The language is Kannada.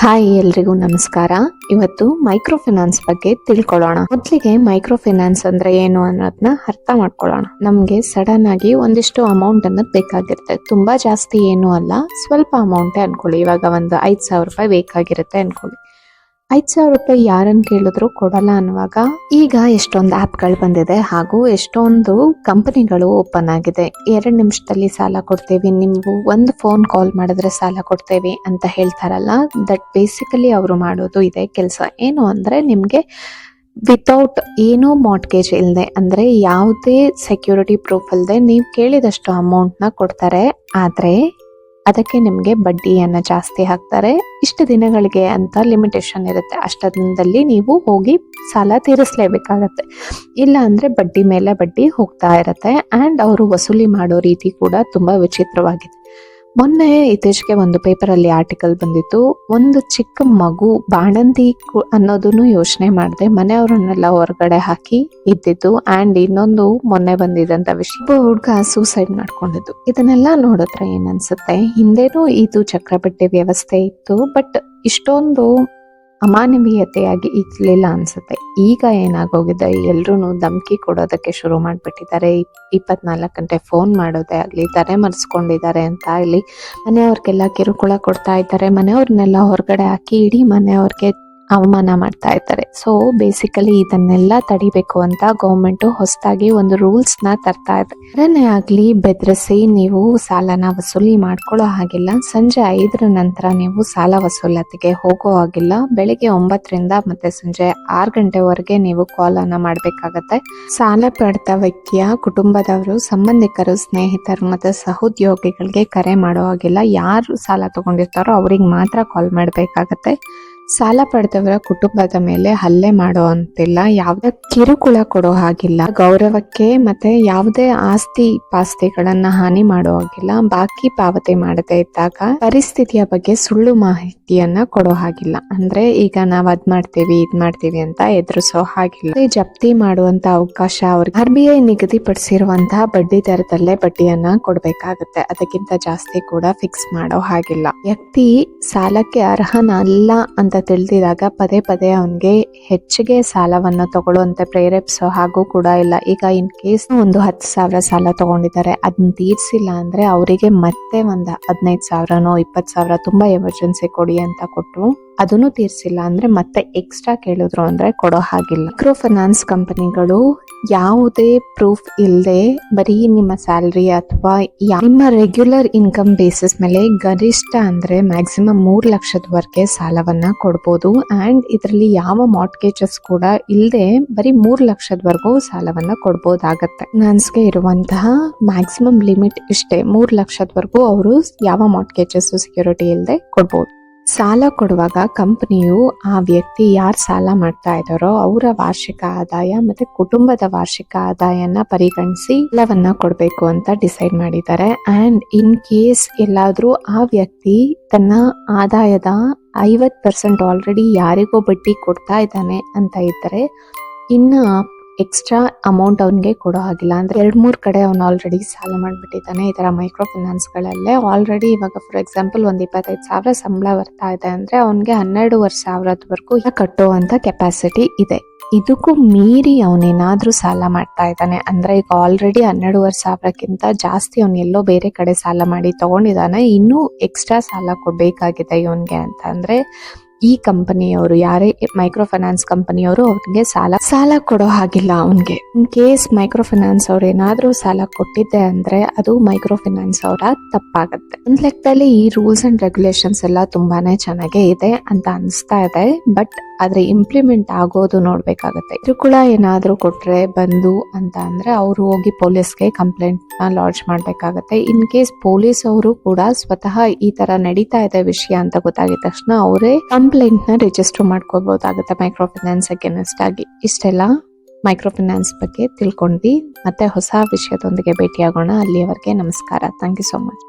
ಹಾಯ್ ಎಲ್ರಿಗೂ ನಮಸ್ಕಾರ. ಇವತ್ತು ಮೈಕ್ರೋ ಫೈನಾನ್ಸ್ ಬಗ್ಗೆ ತಿಳ್ಕೊಳ್ಳೋಣ. ಮೊದಲಿಗೆ ಮೈಕ್ರೋ ಫೈನಾನ್ಸ್ ಅಂದ್ರೆ ಏನು ಅನ್ನೋದನ್ನ ಅರ್ಥ ಮಾಡ್ಕೊಳ್ಳೋಣ. ನಮ್ಗೆ ಸಡನ್ ಆಗಿ ಒಂದಿಷ್ಟು ಅಮೌಂಟ್ ಅನ್ನೋದು ಬೇಕಾಗಿರುತ್ತೆ. ತುಂಬಾ ಜಾಸ್ತಿ ಏನು ಅಲ್ಲ, ಸ್ವಲ್ಪ ಅಮೌಂಟೇ ಅನ್ಕೊಳ್ಳಿ. ಇವಾಗ ಒಂದು ಐದ್ ಸಾವಿರ ರೂಪಾಯಿ ಬೇಕಾಗಿರುತ್ತೆ ಅನ್ಕೊಳ್ಳಿ. ಐದ್ ಸಾವಿರ ರೂಪಾಯಿ ಯಾರನ್ನು ಕೇಳಿದ್ರು ಕೊಡಲ್ಲ ಅನ್ನುವಾಗ ಈಗ ಎಷ್ಟೊಂದು ಆ್ಯಪ್ಗಳು ಬಂದಿದೆ ಹಾಗೂ ಎಷ್ಟೊಂದು ಕಂಪನಿಗಳು ಓಪನ್ ಆಗಿದೆ. ಎರಡು ನಿಮಿಷದಲ್ಲಿ ಸಾಲ ಕೊಡ್ತೇವೆ, ನೀವು ಒಂದು ಫೋನ್ ಕಾಲ್ ಮಾಡಿದ್ರೆ ಸಾಲ ಕೊಡ್ತೇವೆ ಅಂತ ಹೇಳ್ತಾರಲ್ಲ, ದಟ್ ಬೇಸಿಕಲಿ ಅವರು ಮಾಡೋದು ಇದೆ ಕೆಲಸ. ಏನು ಅಂದ್ರೆ ನಿಮಗೆ ವಿತೌಟ್ ಏನೋ ಮಾರ್ಟ್ಗೇಜ್ ಇಲ್ಲದೆ ಅಂದ್ರೆ ಯಾವುದೇ ಸೆಕ್ಯೂರಿಟಿ ಪ್ರೂಫ್ ಇಲ್ಲದೆ ನೀವು ಕೇಳಿದಷ್ಟು ಅಮೌಂಟ್ನ ಕೊಡ್ತಾರೆ. ಆದರೆ ಅದಕ್ಕೆ ನಿಮಗೆ ಬಡ್ಡಿಯನ್ನು ಜಾಸ್ತಿ ಹಾಕ್ತಾರೆ. ಇಷ್ಟು ದಿನಗಳಿಗೆ ಅಂತ ಲಿಮಿಟೇಷನ್ ಇರುತ್ತೆ. ಅಷ್ಟು ದಿನದಲ್ಲಿ ನೀವು ಹೋಗಿ ಸಾಲ ತೀರಿಸಲೇಬೇಕಾಗತ್ತೆ. ಇಲ್ಲ ಅಂದರೆ ಬಡ್ಡಿ ಮೇಲೆ ಬಡ್ಡಿ ಹೋಗ್ತಾ ಇರುತ್ತೆ. ಆ್ಯಂಡ್ ಅವರು ವಸೂಲಿ ಮಾಡೋ ರೀತಿ ಕೂಡ ತುಂಬ ವಿಚಿತ್ರವಾಗಿದೆ. ಮೊನ್ನೆ ಇತ್ತೀಚೆಗೆ ಒಂದು ಪೇಪರಲ್ಲಿ ಆರ್ಟಿಕಲ್ ಬಂದಿತ್ತು, ಒಂದು ಚಿಕ್ಕ ಮಗು ಬಾಣಂತಿ ಅನ್ನೋದನ್ನು ಯೋಚನೆ ಮಾಡಿದೆ, ಮನೆಯವರನ್ನೆಲ್ಲ ಹೊರಗಡೆ ಹಾಕಿ ಇದ್ದಿದ್ದು, ಆ್ಯಂಡ್ ಇನ್ನೊಂದು ಮೊನ್ನೆ ಬಂದಿದ್ದಂಥ ವಿಷಯ. ಹುಡುಗ ಸೂಸೈಡ್ ಮಾಡ್ಕೊಂಡಿದ್ದು. ಇದನ್ನೆಲ್ಲ ನೋಡಿದ್ರೆ ಏನನ್ಸುತ್ತೆ? ಹಿಂದೆನೂ ಇದು ಚಕ್ರಬಡ್ಡಿ ವ್ಯವಸ್ಥೆ ಇತ್ತು, ಬಟ್ ಇಷ್ಟೊಂದು ಅಮಾನವೀಯತೆಯಾಗಿ ಇರ್ಲಿಲ್ಲ ಅನ್ಸುತ್ತೆ. ಈಗ ಏನಾಗೋಗಿದೆ? ಎಲ್ರೂ ಧಮಕಿ ಕೊಡೋದಕ್ಕೆ ಶುರು ಮಾಡಿಬಿಟ್ಟಿದ್ದಾರೆ. ಇಪ್ಪತ್ನಾಲ್ಕು ಗಂಟೆ ಫೋನ್ ಮಾಡೋದೇ ಆಗಲಿ, ತಲೆ ಮರೆಸ್ಕೊಂಡಿದ್ದಾರೆ ಅಂತ ಆಗಲಿ, ಮನೆಯವ್ರಿಗೆಲ್ಲ ಕಿರುಕುಳ ಕೊಡ್ತಾ ಇದ್ದಾರೆ. ಮನೆಯವ್ರನ್ನೆಲ್ಲ ಹೊರಗಡೆ ಹಾಕಿ, ಇಡೀ ಮನೆಯವ್ರಿಗೆ ಅವಮಾನ ಮಾಡ್ತಾ ಇದ್ದಾರೆ. ಸೊ ಬೇಸಿಕಲಿ ಇದನ್ನೆಲ್ಲ ತಡಿಬೇಕು ಅಂತ ಗೌರ್ಮೆಂಟ್ ಹೊಸದಾಗಿ ಒಂದು ರೂಲ್ಸ್ನ ತರ್ತಾ ಇದೆ. ಯಾರನ್ನೇ ಆಗ್ಲಿ, ಬೆದರಿಸಿ ನೀವು ಸಾಲನ ವಸೂಲಿ ಮಾಡ್ಕೊಳ್ಳೋ ಹಾಗಿಲ್ಲ. ಸಂಜೆ ಐದರ ನಂತರ ನೀವು ಸಾಲ ವಸೂಲಾತಿಗೆ ಹೋಗೋ ಹಾಗಿಲ್ಲ. ಬೆಳಿಗ್ಗೆ ಒಂಬತ್ತರಿಂದ ಮತ್ತೆ ಸಂಜೆ ಆರು ಗಂಟೆವರೆಗೆ ನೀವು ಕಾಲ್ ಅನ್ನ ಮಾಡಬೇಕಾಗತ್ತೆ. ಸಾಲ ಪಡೆದ ವ್ಯಕ್ತಿಯ ಕುಟುಂಬದವರು, ಸಂಬಂಧಿಕರು, ಸ್ನೇಹಿತರು ಮತ್ತು ಸಹೋದ್ಯೋಗಿಗಳಿಗೆ ಕರೆ ಮಾಡೋ ಹಾಗಿಲ್ಲ. ಯಾರು ಸಾಲ ತಗೊಂಡಿರ್ತಾರೋ ಅವ್ರಿಗೆ ಮಾತ್ರ ಕಾಲ್ ಮಾಡಬೇಕಾಗತ್ತೆ. ಸಾಲ ಪಡೆದವರ ಕುಟುಂಬದ ಮೇಲೆ ಹಲ್ಲೆ ಮಾಡೋ ಅಂತಿಲ್ಲ ಯಾವುದೇ ಕಿರುಕುಳ ಕೊಡೋ ಹಾಗಿಲ್ಲ. ಗೌರವಕ್ಕೆ ಮತ್ತೆ ಯಾವುದೇ ಆಸ್ತಿ ಪಾಸ್ತಿಗಳನ್ನ ಹಾನಿ ಮಾಡೋ ಹಾಗಿಲ್ಲ. ಬಾಕಿ ಪಾವತಿ ಮಾಡದೇ ಇದ್ದಾಗ ಪರಿಸ್ಥಿತಿಯ ಬಗ್ಗೆ ಸುಳ್ಳು ಮಾಹಿತಿಯನ್ನ ಕೊಡೋ ಹಾಗಿಲ್ಲ. ಅಂದ್ರೆ ಈಗ ನಾವ್ ಅದ್ ಮಾಡ್ತೀವಿ, ಇದ್ ಮಾಡ್ತೀವಿ ಅಂತ ಎದುರಿಸೋ ಹಾಗಿಲ್ಲ. ಜಪ್ತಿ ಮಾಡುವಂತ ಅವಕಾಶ ಅವ್ರಿಗೆ ಆರ್ ಬಿ ಐ ನಿಗದಿಪಡಿಸಿರುವಂತಹ ಬಡ್ಡಿ ದರದಲ್ಲೇ ಬಡ್ಡಿಯನ್ನ ಕೊಡ್ಬೇಕಾಗತ್ತೆ. ಅದಕ್ಕಿಂತ ಜಾಸ್ತಿ ಕೂಡ ಫಿಕ್ಸ್ ಮಾಡೋ ಹಾಗಿಲ್ಲ. ವ್ಯಕ್ತಿ ಸಾಲಕ್ಕೆ ಅರ್ಹನಲ್ಲ ಅಂತ ತಿಳಿದಿದಾಗ ಪದೇ ಪದೇ ಅವನಿಗೆ ಹೆಚ್ಚಿಗೆ ಸಾಲವನ್ನು ತಗೊಳ್ಳುವಂತೆ ಪ್ರೇರೇಪಿಸೋ ಹಾಗೂ ಕೂಡ ಇಲ್ಲ. ಈಗ ಇನ್ ಕೇಸ್ ಒಂದು ಹತ್ತು ಸಾವಿರ ಸಾಲ ತಗೊಂಡಿದ್ದಾರೆ ಅದನ್ನ ತೀರಿಸಿಲ್ಲ ಅಂದ್ರೆ ಅವರಿಗೆ ಮತ್ತೆ ಒಂದು ಹದಿನೈದು ಸಾವಿರನೋ ಇಪ್ಪತ್ತು ಸಾವಿರ ತುಂಬಾ ಎಮರ್ಜೆನ್ಸಿ ಕೊಡಿ ಅಂತ ಕೊಟ್ರು. ಅದನ್ನು ತೀರ್ಸಿಲ್ಲ ಅಂದ್ರೆ ಮತ್ತೆ ಎಕ್ಸ್ಟ್ರಾ ಕೇಳಿದ್ರು ಅಂದ್ರೆ ಕೊಡೋ ಹಾಗಿಲ್ಲ. ಮೈಕ್ರೋ ಫೈನಾನ್ಸ್ ಕಂಪನಿಗಳು ಯಾವುದೇ ಪ್ರೂಫ್ ಇಲ್ಲದೆ ಬರೀ ನಿಮ್ಮ ಸ್ಯಾಲ್ರಿ ಅಥವಾ ನಿಮ್ಮ ರೆಗ್ಯುಲರ್ ಇನ್ಕಮ್ ಬೇಸಿಸ್ ಮೇಲೆ ಗರಿಷ್ಠ ಅಂದ್ರೆ ಮ್ಯಾಕ್ಸಿಮಮ್ ಮೂರ್ ಲಕ್ಷದವರೆಗೆ ಸಾಲವನ್ನ ಕೊಡ್ಬೋದು. ಅಂಡ್ ಇದರಲ್ಲಿ ಯಾವ ಮಾರ್ಟ್ಗೇಜಸ್ ಕೂಡ ಇಲ್ಲದೆ ಬರೀ ಮೂರ್ ಲಕ್ಷದವರೆಗೂ ಸಾಲವನ್ನ ಕೊಡ್ಬೋದಾಗತ್ತೆ. ಫೈನಾನ್ಸ್ಗೆ ಇರುವಂತಹ ಮ್ಯಾಕ್ಸಿಮಮ್ ಲಿಮಿಟ್ ಇಷ್ಟೇ. ಮೂರ್ ಲಕ್ಷದವರೆಗೂ ಅವರು ಯಾವ ಮಾರ್ಟ್ಗೇಜಸ್ ಸೆಕ್ಯೂರಿಟಿ ಇಲ್ಲದೆ ಕೊಡ್ಬೋದು. ಸಾಲ ಕೊಡುವಾಗ ಕಂಪನಿಯು ಆ ವ್ಯಕ್ತಿ ಯಾರು ಸಾಲ ಮಾಡ್ತಾ ಇದ್ದಾರೋ ಅವರ ವಾರ್ಷಿಕ ಆದಾಯ ಮತ್ತೆ ಕುಟುಂಬದ ವಾರ್ಷಿಕ ಆದಾಯನ ಪರಿಗಣಿಸಿ ಎಲ್ಲವನ್ನ ಕೊಡಬೇಕು ಅಂತ ಡಿಸೈಡ್ ಮಾಡಿದ್ದಾರೆ. ಅಂಡ್ ಇನ್ ಕೇಸ್ ಎಲ್ಲಾದ್ರೂ ಆ ವ್ಯಕ್ತಿ ತನ್ನ ಆದಾಯದ ಐವತ್ ಪರ್ಸೆಂಟ್ ಆಲ್ರೆಡಿ ಯಾರಿಗೋ ಬಡ್ಡಿ ಕೊಡ್ತಾ ಇದ್ದಾನೆ ಅಂತ ಇದ್ದರೆ, ಇನ್ನ ಎಕ್ಸ್ಟ್ರಾ ಅಮೌಂಟ್ ಅವನಿಗೆ ಕೊಡೋ ಹಾಗಿಲ್ಲ. ಅಂದ್ರೆ ಎರಡು ಮೂರು ಕಡೆ ಅವನು ಆಲ್ರೆಡಿ ಸಾಲ ಮಾಡ್ಬಿಟ್ಟಿದ್ದಾನೆ, ಈ ತರ ಮೈಕ್ರೋ ಫಿನಾನ್ಸ್ಗಳಲ್ಲೇ ಆಲ್ರೆಡಿ ಇವಾಗ ಫಾರ್ ಎಕ್ಸಾಂಪಲ್ ಒಂದು ಇಪ್ಪತ್ತೈದು ಸಾವಿರ ಸಂಬಳ ಬರ್ತಾ ಇದೆ ಅಂದ್ರೆ ಅವನಿಗೆ ಹನ್ನೆರಡೂವರೆ ಸಾವಿರದವರೆಗೂ ಕಟ್ಟುವಂತ ಕೆಪಾಸಿಟಿ ಇದೆ. ಇದಕ್ಕೂ ಮೀರಿ ಅವನೇನಾದ್ರೂ ಸಾಲ ಮಾಡ್ತಾ ಇದ್ದಾನೆ. ಅಂದ್ರೆ ಈಗ ಆಲ್ರೆಡಿ ಹನ್ನೆರಡುವರೆ ಸಾವಿರಕ್ಕಿಂತ ಜಾಸ್ತಿ ಅವನು ಎಲ್ಲೋ ಬೇರೆ ಕಡೆ ಸಾಲ ಮಾಡಿ ತಗೊಂಡಿದ್ದಾನೆ. ಇನ್ನೂ ಎಕ್ಸ್ಟ್ರಾ ಸಾಲ ಕೊಡಬೇಕಾಗಿದೆ ಇವನ್ಗೆ ಅಂತ. ಅಂದ್ರೆ ಈ ಕಂಪನಿಯವರು ಯಾರೇ ಮೈಕ್ರೋ ಫೈನಾನ್ಸ್ ಕಂಪನಿಯವರು ಅವ್ರಿಗೆ ಸಾಲ ಸಾಲ ಕೊಡೋ ಹಾಗಿಲ್ಲ ಅವನ್ಗೆ. ಇನ್ ಕೇಸ್ ಮೈಕ್ರೋ ಫೈನಾನ್ಸ್ ಅವ್ರು ಏನಾದ್ರೂ ಸಾಲ ಕೊಟ್ಟಿದ್ದೆ ಅಂದ್ರೆ ಅದು ಮೈಕ್ರೋ ಫೈನಾನ್ಸ್ ಅವರ ತಪ್ಪಾಗತ್ತೆ. ಒಂದ್ ಲೆಕ್ಕದಲ್ಲಿ ಈ ರೂಲ್ಸ್ ಅಂಡ್ ರೆಗ್ಯುಲೇಷನ್ಸ್ ಎಲ್ಲ ತುಂಬಾನೇ ಚೆನ್ನಾಗೇ ಇದೆ ಅಂತ ಅನಿಸ್ತಾ ಇದೆ. ಬಟ್ ಆದ್ರೆ ಇಂಪ್ಲಿಮೆಂಟ್ ಆಗೋದು ನೋಡ್ಬೇಕಾಗತ್ತೆ. ಕಿರುಕುಳ ಏನಾದರೂ ಕೊಟ್ರೆ ಬಂದು ಅಂತ ಅಂದ್ರೆ ಅವರು ಹೋಗಿ ಪೊಲೀಸ್ಗೆ ಕಂಪ್ಲೇಂಟ್ನ ಲಾಡ್ಜ್ ಮಾಡ್ಬೇಕಾಗತ್ತೆ. ಇನ್ ಕೇಸ್ ಪೊಲೀಸ್ ಅವರು ಕೂಡ ಸ್ವತಃ ಈ ತರ ನಡೀತಾ ಇದೆ ವಿಷಯ ಅಂತ ಗೊತ್ತಾಗಿದ ತಕ್ಷಣ ಅವರೇ ಕಂಪ್ಲೇಂಟ್ನ ರಿಜಿಸ್ಟರ್ ಮಾಡ್ಕೋಬಹುದಾಗುತ್ತೆ ಮೈಕ್ರೋ ಫೈನಾನ್ಸ್ ಅಗೇನೆಸ್ಟ್ ಆಗಿ. ಇಷ್ಟೆಲ್ಲ ಮೈಕ್ರೋ ಫೈನಾನ್ಸ್ ಬಗ್ಗೆ ತಿಳ್ಕೊಂಡ್ವಿ. ಮತ್ತೆ ಹೊಸ ವಿಷಯದೊಂದಿಗೆ ಭೇಟಿಯಾಗೋಣ. ಅಲ್ಲಿಯವರೆಗೆ ನಮಸ್ಕಾರ. Thank you so much